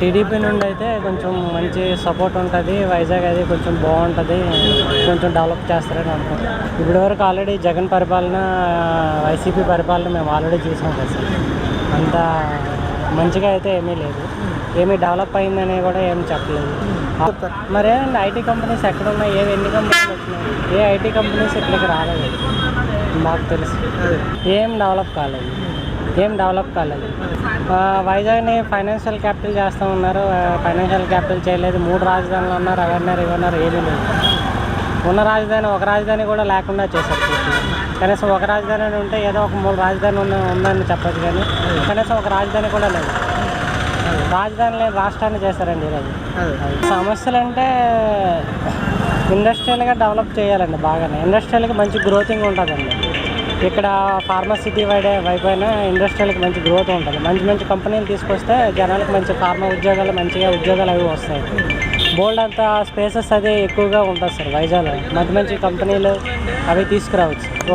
TDP నుండి అయితే కొంచెం మంచి సపోర్ట్ ఉంటుంది వైజాగ్ అది కొంచెం బాగుంటుంది కొంచెం డెవలప్ చేస్తారని అనుకుంటున్నాను ఇప్పటి వరకు ఆల్రెడీ జగన్ పరిపాలన వైసీపీ పరిపాలన మేము ఆల్రెడీ చూసాం కదా సార్. అంత మంచిగా అయితే ఏమీ లేదు. ఏమీ డెవలప్ అయిందని కూడా ఏం చెప్పలేదు. మరేండి ఐటీ కంపెనీస్ ఎక్కడ ఉన్నాయి ఏవి ఎన్ని కంపెనీలు వచ్చినాయి? ఏ ఐటీ కంపెనీస్ ఇక్కడికి రాలేదు? మాకు తెలుసు. ఏం డెవలప్ కాలేదు. ఏం డెవలప్ కాలేదు. వైజాగ్ని ఫైనాన్షియల్ క్యాపిటల్ చేస్తూ ఉన్నారు. ఫైనాన్షియల్ క్యాపిటల్ చేయలేదు. మూడు రాజధానులు ఉన్నారు. అవన్నారు ఇవన్నారు ఏమీ లేదు ఉన్న రాజధాని ఒక రాజధాని కూడా లేకుండా చేశారు కనీసం ఒక రాజధాని ఉంటే ఏదో ఒక మూడు రాజధాని ఉన్న ఉందని చెప్పచ్చు కానీ కనీసం ఒక రాజధాని కూడా లేదు. రాజధాని లేని రాష్ట్రాన్ని చేశారండి ఈరోజు. సమస్యలు అంటే ఇండస్ట్రియల్గా డెవలప్ చేయాలండి బాగానే. ఇండస్ట్రియల్కి మంచి గ్రోతింగ్ ఉంటుందండి. ఇక్కడ ఫార్మసిటీ వైడ్ వైపైన అయినా ఇండస్ట్రియల్కి మంచి గ్రోత్ ఉంటుంది. మంచి మంచి కంపెనీలు తీసుకొస్తే జనాలకు మంచి ఫార్మా ఉద్యోగాలు మంచిగా ఉద్యోగాలు అవి వస్తాయి. బోల్డ్ అంత స్పేసెస్ అది ఎక్కువగా ఉంటుంది సార్ వైజాగ్లో. మంచి మంచి కంపెనీలు అవి తీసుకురావచ్చు.